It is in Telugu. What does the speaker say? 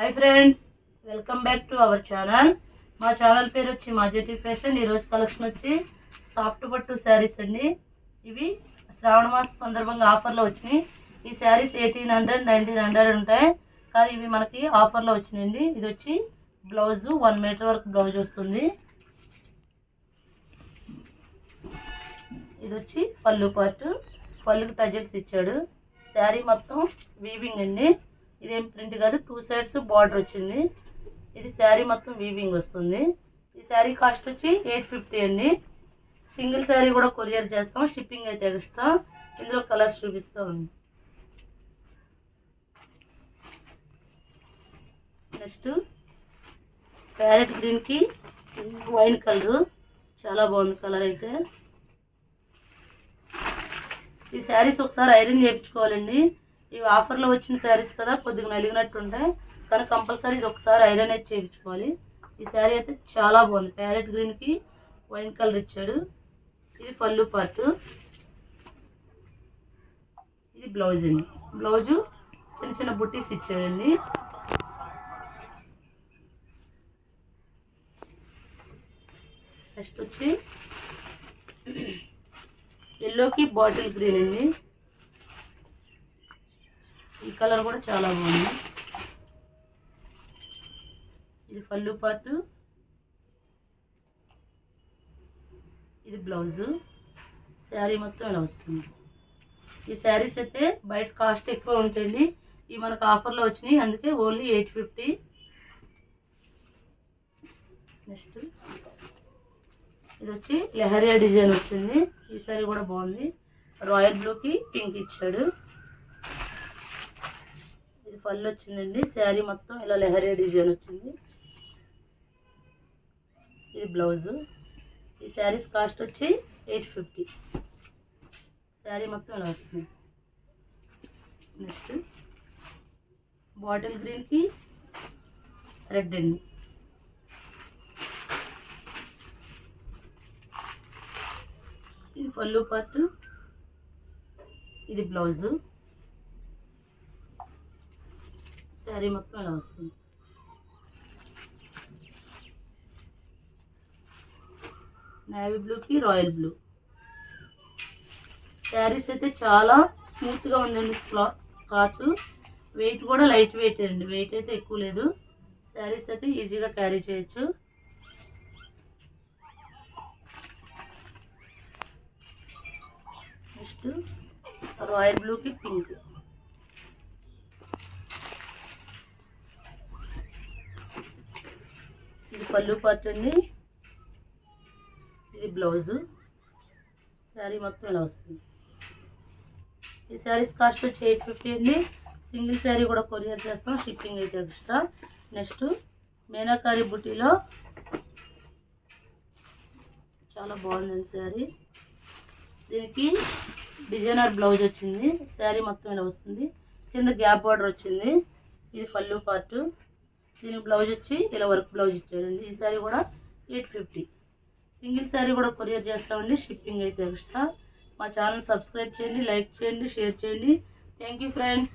Hi friends welcome back to our channel మా ఛానల్ పేరు వచ్చి మాజెటీ ఫ్యాషన్ ఈరోజు కలెక్షన్ వచ్చి సాఫ్ట్ పట్టు శారీస్ అండి. ఇవి శ్రావణ మాసం సందర్భంగా ఆఫర్లో వచ్చినాయి. ఈ saris eighteen hundred nineteen hundred ఉంటాయి. కానీ ఇవి మనకి ఆఫర్లో వచ్చినాయండి. ఇది వచ్చి బ్లౌజు వన్ మీటర్ వరకు బ్లౌజ్ వస్తుంది. ఇది వచ్చి పళ్ళు పార్ట్ పళ్ళుకి టజెట్స్ ఇచ్చాడు. శారీ మొత్తం వీవింగ్ అండి. ఇదేం ప్రింట్ కాదు టూ సైడ్స్ బార్డర్ వచ్చింది. ఇది శారీ మొత్తం వీవింగ్ వస్తుంది. ఈ శారీ కాస్ట్ వచ్చి ఎయిట్ ఫిఫ్టీ అండి. సింగిల్ శారీ కూడా కొరియర్ చేస్తాం షిప్పింగ్ అయితే ఎక్స్ట్రా ఇందులో కలర్స్ చూపిస్తాం. నెక్స్ట్ ప్యారెట్ గ్రీన్కి వైన్ కలరు చాలా బాగుంది కలర్ అయితే. ఈ శారీస్ ఒకసారి ఐరన్ చేయించుకోవాలండి. ఇవి ఆఫర్లో వచ్చిన శారీస్ కదా కొద్దిగా నలిగినట్టు ఉంటాయి కానీ కంపల్సరీ ఇది ఒకసారి ఐరన్ అయితే చేయించుకోవాలి. ఈ శారీ అయితే చాలా బాగుంది. ప్యారెట్ గ్రీన్కి వైన్ కలర్ ఇచ్చాడు. ఇది పళ్ళు పార్ట్. ఇది బ్లౌజ్ అండి. బ్లౌజు చిన్న చిన్న బుట్టీస్ ఇచ్చాడండి. నెక్స్ట్ వచ్చి ఎల్లోకి బాటిల్ గ్రీన్ అండి. ఈ కలర్ కూడా చాలా బాగుంది. ఇది పళ్ళు పార్ట్ ఇది బ్లౌజు. శారీ మొత్తం ఇలా వస్తుంది. ఈ శారీస్ అయితే బయట కాస్ట్ ఎక్కువ ఉంటాయండి ఇవి మనకు ఆఫర్లో వచ్చినాయి. అందుకే ఓన్లీ ఎయిట్ ఫిఫ్టీ. నెక్స్ట్. ఇది వచ్చి లెహరియా డిజైన్ వచ్చింది. ఈ సారీ కూడా బాగుంది. రాయల్ బ్లూకి పింక్ ఇచ్చాడు. ఇది పళ్ళు వచ్చిందండి. శారీ మొత్తం ఇలా లెహరియా డిజైన్ వచ్చింది. ఇది బ్లౌజు. ఈ శారీస్ కాస్ట్ వచ్చి ఎయిట్ ఫిఫ్టీ. శారీ మొత్తం ఇలా వస్తుంది. నెక్స్ట్ బాటిల్ గ్రీన్కి రెడ్ అండి. ఇది పళ్ళు పార్ట్ ఇది బ్లౌజు. శారీ మొత్తం ఇలా వస్తుంది. నేవీ బ్లూకి రాయల్ బ్లూ శారీస్ అయితే చాలా స్మూత్గా ఉందండి క్లాత్ క్లాత్ వెయిట్ కూడా లైట్ వెయిట్ అండి. వెయిట్ అయితే ఎక్కువ లేదు. శారీస్ అయితే ఈజీగా క్యారీ చేయొచ్చు. నెక్స్ట్ రాయల్ బ్లూకి పింక్ ఇది పళ్ళు పార్ట్ అండి. ఇది బ్లౌజు. శారీ మొత్తం ఇలా వస్తుంది. ఈ శారీస్ కాస్ట్ వచ్చి ఎయిట్ ఫిఫ్టీ అండి. సింగిల్ శారీ కూడా కొరియర్ చేస్తాం. షిప్పింగ్ అయితే ఎక్స్ట్రా. నెక్స్ట్ మేనాకారి బుటీలో చాలా బాగుందండి శారీ. దీనికి డిజైనర్ బ్లౌజ్ వచ్చింది. శారీ మొత్తం ఇలా వస్తుంది. కింద గ్యాప్ బార్డర్ వచ్చింది. ఇది పళ్ళు పార్ట్ దీనికి బ్లౌజ్ వచ్చి ఇలా వర్క్ బ్లౌజ్ ఇచ్చాడండి ఈ శారీ కూడా ఎయిట్ ఫిఫ్టీ. సింగిల్ శారీ కూడా కొరియర్ చేస్తామండి. షిప్పింగ్ అయితే ఎక్స్ట్రా. మా ఛానల్ సబ్స్క్రైబ్ చేయండి లైక్ చేయండి షేర్ చేయండి. Thank you friends.